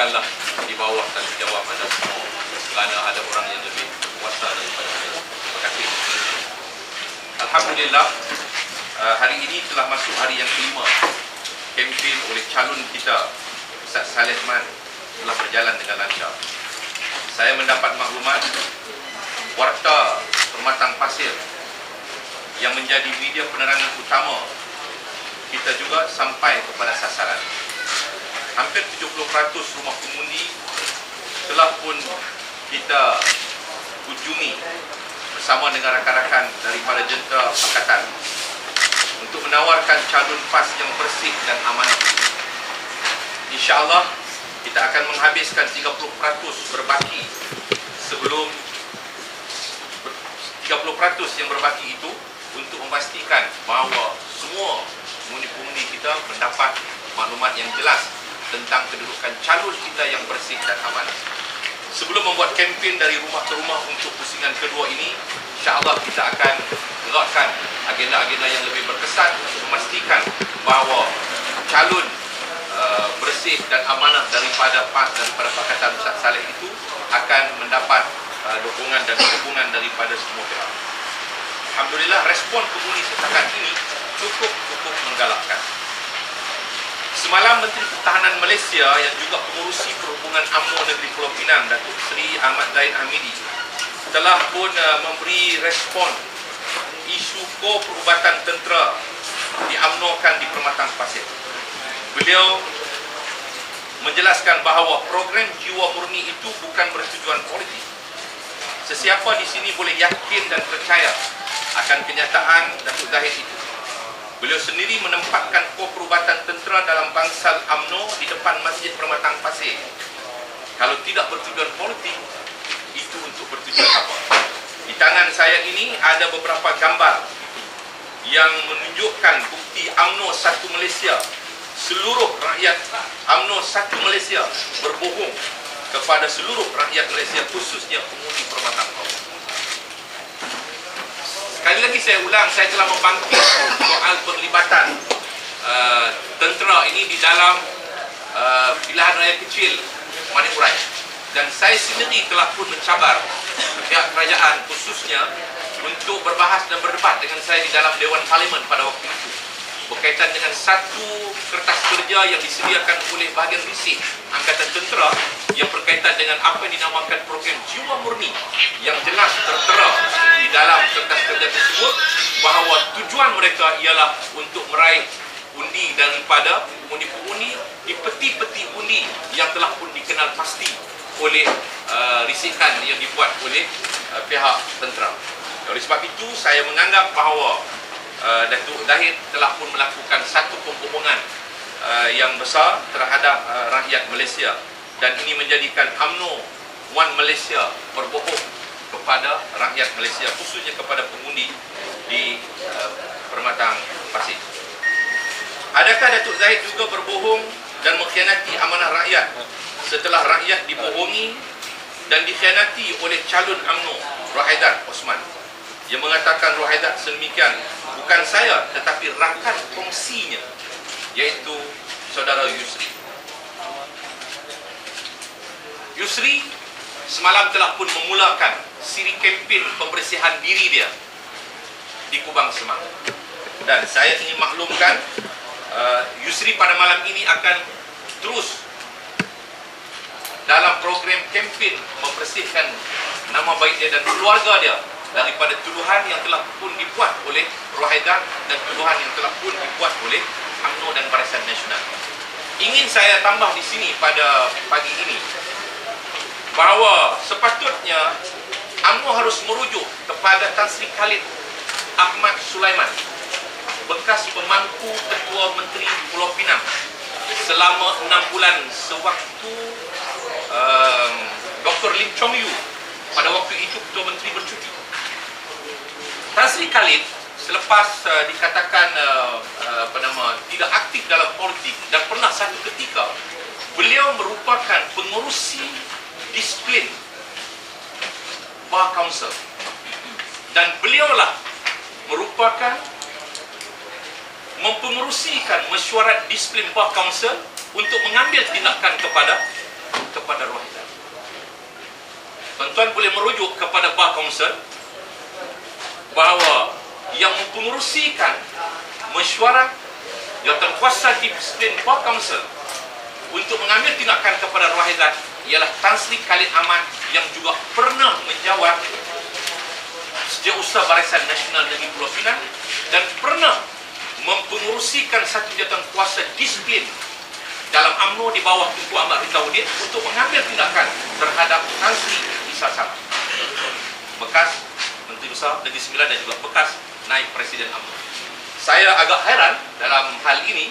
bukanlah di bawah tanggungjawab anda semua kerana ada orang yang lebih kuasa daripada saya. Terima kasih. Alhamdulillah uh, hari ini telah masuk hari yang kelima kempen oleh calon kita Ustaz Saleh Man telah berjalan dengan lancar. Saya mendapat maklumat warta Permatang Pasir yang menjadi media penerangan utama kita juga sampai kepada sasaran. Hampir 70% rumah pengundi telah pun kita kunjungi bersama dengan rakan-rakan daripada jentera pakatan untuk menawarkan calon PAS yang bersih dan amanah. InsyaAllah kita akan menghabiskan 30% berbaki sebelum 30% yang berbaki itu untuk memastikan bahawa semua pengundi-pengundi kita mendapat maklumat yang jelas tentang kedudukan calon kita yang bersih dan amanah. Sebelum membuat kempen dari rumah ke rumah untuk pusingan kedua ini, insyaAllah kita akan gerakkan agenda-agenda yang lebih berkesan untuk memastikan bahawa calon uh, bersih dan amanah daripada PAS daripada Pakatan Ustaz Saleh itu akan mendapat uh, dukungan dan dukungan daripada semua pihak. Alhamdulillah respon penghuni setakat ini cukup cukup menggalakkan. Semalam Menteri Pertahanan Malaysia yang juga pengurusi perhubungan UMNO Negeri Pulau Pinang Datuk Seri Ahmad Zaid Hamidi telah pun uh, memberi respon isu ko perubatan tentera diamnokan di Permatang Pasir. Beliau menjelaskan bahawa program jiwa murni itu bukan bertujuan politik. Sesiapa di sini boleh yakin dan percaya akan kenyataan Datuk Zahid itu. Beliau sendiri menempatkan kor perubatan tentera dalam bangsal AMNO di depan Masjid Permatang Pasir. Kalau tidak bertujuan politik, itu untuk bertujuan apa? Di tangan saya ini ada beberapa gambar yang menunjukkan bukti AMNO satu Malaysia. Seluruh rakyat AMNO satu Malaysia berbohong kepada seluruh rakyat Malaysia khususnya pengundi Permatang Pasir. Sekali lagi saya ulang, saya telah membangkit soal penglibatan uh, tentera ini di dalam uh, pilihan raya kecil Manik Urai. Dan saya sendiri telah pun mencabar pihak kerajaan khususnya untuk berbahas dan berdebat dengan saya di dalam Dewan Parlimen pada waktu itu berkaitan dengan satu kertas kerja yang disediakan oleh bahagian risik Angkatan Tentera yang berkaitan dengan apa yang dinamakan program Jiwa Murni yang jelas tertera di dalam kertas kerja tersebut bahawa tujuan mereka ialah untuk meraih undi daripada undi-undi di peti-peti undi yang telah pun dikenal pasti oleh uh, risikan yang dibuat oleh uh, pihak tentera. Oleh sebab itu saya menganggap bahawa uh, Datuk Zahid telah pun melakukan satu pembohongan uh, yang besar terhadap uh, rakyat Malaysia dan ini menjadikan UMNO One Malaysia berbohong kepada rakyat Malaysia khususnya kepada pengundi di uh, Permatang Pasir. Adakah Datuk Zahid juga berbohong dan mengkhianati amanah rakyat setelah rakyat dibohongi dan dikhianati oleh calon UMNO Rohaidat Osman yang mengatakan Rohaidat sedemikian bukan saya tetapi rakan kongsinya iaitu saudara Yusri. Yusri semalam telah pun memulakan siri kempen pembersihan diri dia di Kubang Semang. Dan saya ingin maklumkan uh, Yusri pada malam ini akan terus dalam program kempen membersihkan nama baik dia dan keluarga dia daripada tuduhan yang telah pun dibuat oleh Rohaidan dan tuduhan yang telah pun dibuat oleh UMNO dan Barisan Nasional. Ingin saya tambah di sini pada pagi ini bahawa sepatutnya UMNO harus merujuk kepada Tan Sri Khalid Ahmad Sulaiman bekas pemangku Ketua Menteri Pulau Pinang selama enam bulan sewaktu um, Dr. Lim Chong Yu pada waktu itu Ketua Menteri bercuti. Tan Sri Khalid selepas uh, dikatakan uh, uh, nama tidak aktif dalam politik dan pernah satu ketika beliau merupakan pengurusi disiplin Bar Council dan beliaulah merupakan mempengerusikan mesyuarat disiplin Bar Council untuk mengambil tindakan kepada kepada Rohaidan. Tuan-tuan boleh merujuk kepada Bar Council bahawa yang mempengerusikan mesyuarat jawatankuasa disiplin Bar Council untuk mengambil tindakan kepada Rohaidan ialah Tan Sri Khalid Ahmad yang juga pernah menjawab Setiausaha Barisan Nasional Negeri Pulau Pinang dan pernah mempengerusikan satu jawatan kuasa disiplin dalam UMNO di bawah Tunku Ahmad Rizawuddin untuk mengambil tindakan terhadap Tan Sri Isa bekas Besar Negeri Sembilan dan juga bekas naib Presiden UMNO. Saya agak heran dalam hal ini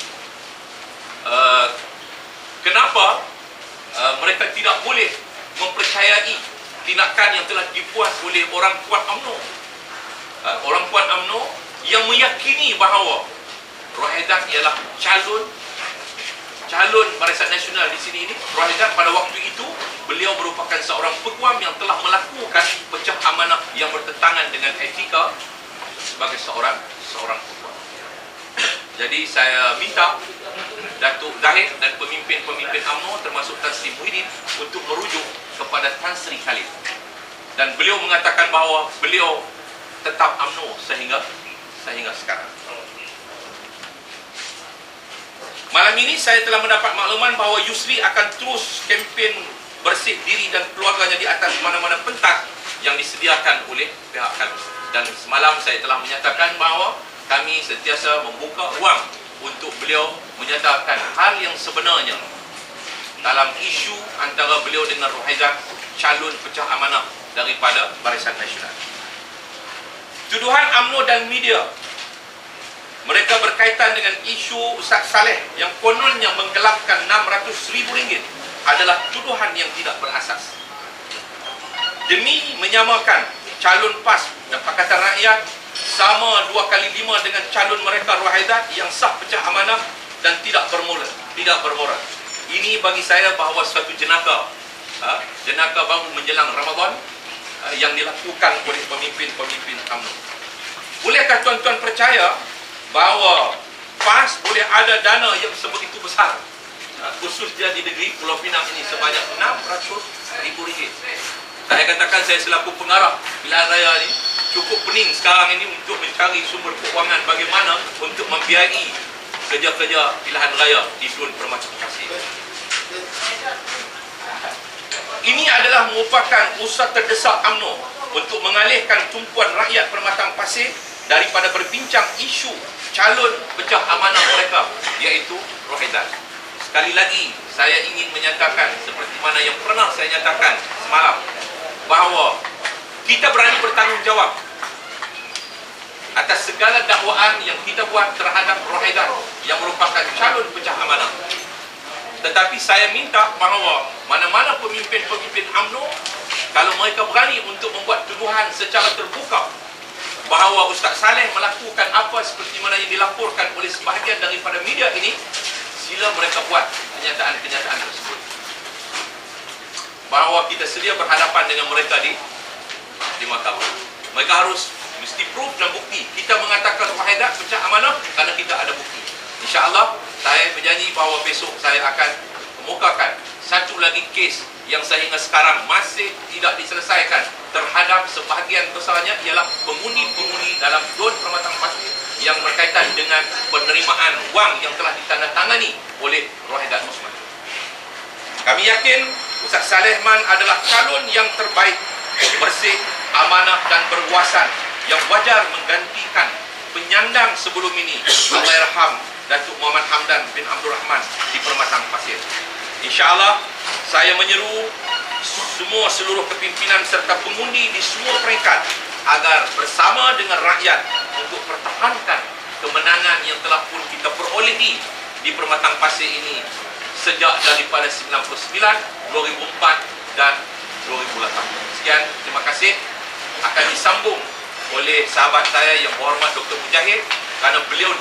uh, kenapa uh, mereka tidak boleh mempercayai tindakan yang telah dibuat oleh orang kuat UMNO. Uh, orang kuat UMNO yang meyakini bahawa Rohaidan ialah calon calon Barisan Nasional di sini ini Rohaidan pada waktu itu beliau merupakan seorang peguam yang telah melakukan pecah amanah yang bertentangan dengan etika sebagai seorang seorang peguam. Jadi saya minta Datuk Zahid dan pemimpin-pemimpin UMNO termasuk Tan Sri Muhyiddin untuk merujuk kepada Tan Sri Khalid. Dan beliau mengatakan bahawa beliau tetap UMNO sehingga sehingga sekarang. Malam ini saya telah mendapat makluman bahawa Yusri akan terus kempen bersih diri dan keluarganya di atas mana-mana pentas yang disediakan oleh pihak kami. Dan semalam saya telah menyatakan bahawa kami sentiasa membuka ruang untuk beliau menyatakan hal yang sebenarnya dalam isu antara beliau dengan Rohaizah calon pecah amanah daripada Barisan Nasional. Tuduhan UMNO dan media mereka berkaitan dengan isu Ustaz Saleh yang kononnya menggelapkan RM600,000 adalah tuduhan yang tidak berasas. Demi menyamakan calon PAS dan Pakatan Rakyat sama dua kali lima dengan calon mereka Rohaidat yang sah pecah amanah dan tidak bermoral. Tidak bermoral. Ini bagi saya bahawa suatu jenaka ha, jenaka baru menjelang Ramadan ha, yang dilakukan oleh pemimpin-pemimpin UMNO. Bolehkah tuan-tuan percaya bahawa PAS boleh ada dana yang sebegitu besar khususnya di negeri Pulau Pinang ini sebanyak RM600,000 saya katakan saya selaku pengarah pilihan raya ini cukup pening sekarang ini untuk mencari sumber keuangan bagaimana untuk membiayai kerja-kerja pilihan raya di seluruh permata kasih ini adalah merupakan usaha terdesak UMNO untuk mengalihkan tumpuan rakyat Permatang Pasir daripada berbincang isu calon pecah amanah mereka iaitu Rohaidan. Sekali lagi saya ingin menyatakan seperti mana yang pernah saya nyatakan semalam bahawa kita berani bertanggungjawab atas segala dakwaan yang kita buat terhadap Rohaidan yang merupakan calon pecah amanah. Tetapi saya minta bahawa mana-mana pemimpin-pemimpin UMNO kalau mereka berani untuk membuat tuduhan secara terbuka bahawa Ustaz Saleh melakukan apa seperti mana yang dilaporkan oleh sebahagian daripada media ini sila mereka buat kenyataan-kenyataan tersebut? Bahawa kita sedia berhadapan dengan mereka di di mahkamah. Mereka harus mesti proof dan bukti. Kita mengatakan wahidat pecah amanah kerana kita ada bukti. insyaAllah saya berjanji bahawa besok saya akan kemukakan satu lagi kes yang sehingga sekarang masih tidak diselesaikan terhadap sebahagian besarnya ialah pengundi-pengundi dalam Don Permatang Pasir yang berkaitan dengan penerimaan wang yang telah ditandatangani oleh Rohidat Musman. Kami yakin Ustaz Salehman adalah calon yang terbaik, bersih, amanah dan berwawasan yang wajar menggantikan penyandang sebelum ini Allahyarham Datuk Muhammad Hamdan bin Abdul Rahman di Permatang Pasir. InsyaAllah saya menyeru semua seluruh kepimpinan serta pengundi di semua peringkat agar bersama dengan rakyat untuk pertahankan kemenangan yang telah pun kita perolehi di Permatang Pasir ini sejak daripada 99, 2004 dan 2008. Sekian, terima kasih. Akan disambung oleh sahabat saya yang berhormat Dr. Mujahid kerana beliau